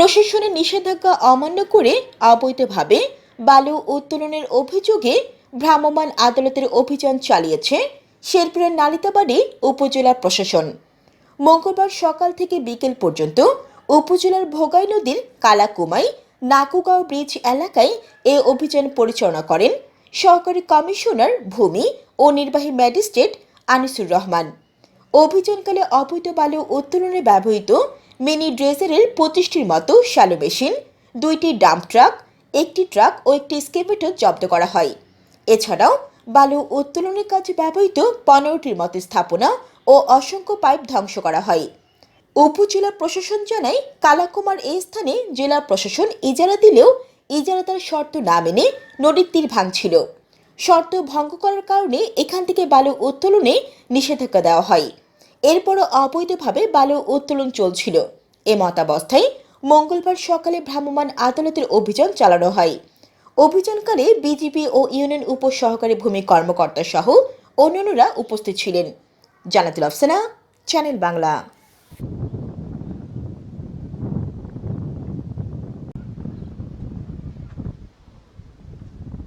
প্রশাসনের নিষেধাজ্ঞা অমান্য করে অবৈধভাবে বালু উত্তোলনের অভিযোগে ভ্রাম্যমাণ আদালতের অভিযান চালিয়েছে শেরপুরের নালিতাবাড়ি উপজেলা প্রশাসন। মঙ্গলবার সকাল থেকে বিকেল পর্যন্ত উপজেলার ভোগাই নদীর কালাকুমাই, নাকুগাঁও ব্রিজ এলাকায় এ অভিযান পরিচালনা করেন সহকারী কমিশনার ভূমি ও নির্বাহী ম্যাজিস্ট্রেট আনিসুর রহমান। অভিযানকালে অবৈধ বালু উত্তোলনে ব্যবহৃত মিনি ড্রেজারের পঁচিশটির মতো শ্যালো মেশিন, দুইটি ডাম্প ট্রাক, একটি ট্রাক ও একটি স্কেভেটর জব্দ করা হয়। এছাড়াও বালু উত্তোলনের কাজে ব্যবহৃত পনেরোটির মতো স্থাপনা ও অসংখ্য পাইপ ধ্বংস করা হয়। উপজেলা প্রশাসন জানায়, কালাকুমার এই স্থানে জেলা প্রশাসন ইজারা দিলেও ইজারাদার শর্ত না মেনে নদীর তীর ভাঙছিল। শর্ত ভঙ্গ করার কারণে এখান থেকে বালু উত্তোলনে নিষেধাজ্ঞা দেওয়া হয়। এরপরও অবৈধভাবে বালু উত্তোলন চলছিল। এ মতাবস্থায় মঙ্গলবার সকালে ভ্রাম্যমাণ আদালতের অভিযান চালানো হয়। অভিযানকালে বিজিবি ও ইউনিয়ন উপসহকারী ভূমি কর্মকর্তা সহ অন্যান্যরা উপস্থিত ছিলেন। জানাতুল আফসানা, চ্যানেল বাংলা।